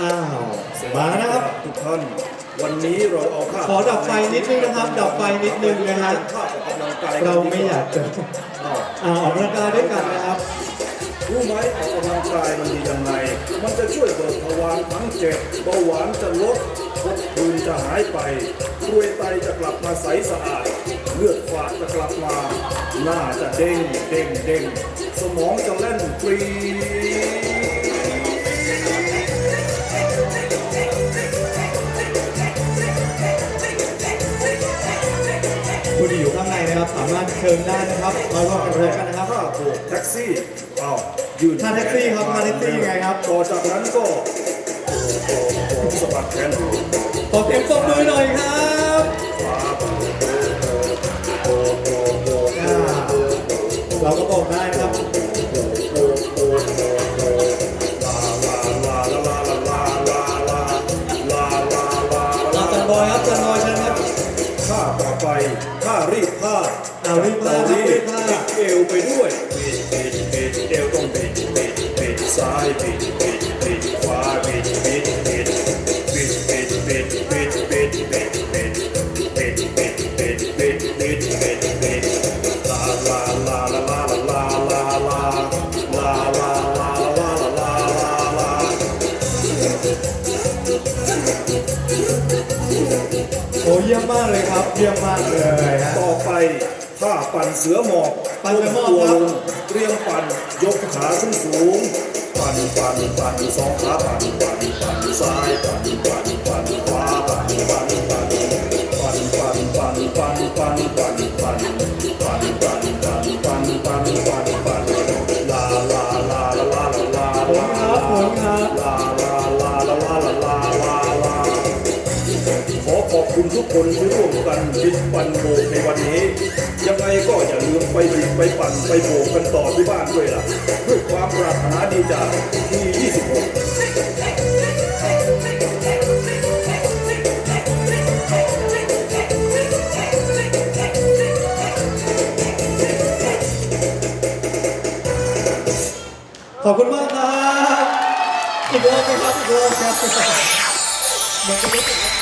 อ้าวมาแล้วนะครับ ทุกท่านวันนี้เราเอาค่าขอดับไฟนิดนึงนะครับ ดับไฟนิดนึงนะฮะค่าออกกำลังกายเราไม่อยากจะอ้าวอ่าออกกำลังกายด้วยกันนะครับรู้ไหมออกกำลังกายมันดียังไง มันจะช่วยเบิกทวารทั้งเจ็ดเบาหวานจะลดภพภูมิจะหายไปกรวยไตจะกลับมาใสสะอาด เลือดฝาดจะกลับมา หน้าจะเด้งเด้งเด้ง สมองจะเล่นฟรี นนะครับสามารถเชิญได้นะครับมาร่วมกันเลยกันนะครับถ้าโบกแท็กซี่อ้าวยืนท่าแท็กซี่ครับท่าแท็กซี่ยังไงครับต่อจากนั้นก็โบกโบกโบกสะบัดแขนขอเสียงปรบมือหน่อยครับขวาโบกโบกโบกโบกอ่าเราก็บอกได้ครับโบกโบกโบกโบกลาลาลาลาลาลาลาลาลาลาลาจันบอยครับจันบอยเชิญครับ ข้าต่อไปข้ารีบผ้าเอารีบผ้าครับรีบผ้าบิดเอวไปด้วยบิดบิดบิดเอวต้องบิดบิดบิดซ้ายบิดบิดบิดขวาบิดบิดบิดบิดบิดบิดบิดบิดบิดบิดบิดบิดบิดบิดบิดบิดบิดลาลาลาลาลาลาลาลาลาลาลาลาลาลาลาลาโอ้เยี่ยมมากเลยครับ เยี่ยมมากเลยฮะ ต่อไปท่าปั่นเสือหมอบปั่นเสือหมอบตัวครัลบงเตรียมปั่นยกขาขึ้นสูง ปั่นปั่นปั่นสองขาปั่นปั่นปั่นซ้ายปั่นปั่นปั่นขวาปั่นปั่นปั่นปั่นปั่นปั่นปั่นปั่นปั่นปั่นปั่นปั่นปั่นปั่นปั่นปั่นปั่นลาลาลาลาลาลาผลามครับผมครับลาลาลาลาลาลาลาลาลาขอขอบ คุณทุกคนที่ร่วมกันบิดปันโบกในวันนี้ ยังไงก็อย่าลืมไปบิดไปปั่นไปโบกกันต่อที่บ้านด้วยล่ะด้วยความปรารถนาดีจากที่26 ขอบคุณมากครับอีกรอบไหมครับอีกรอบครับ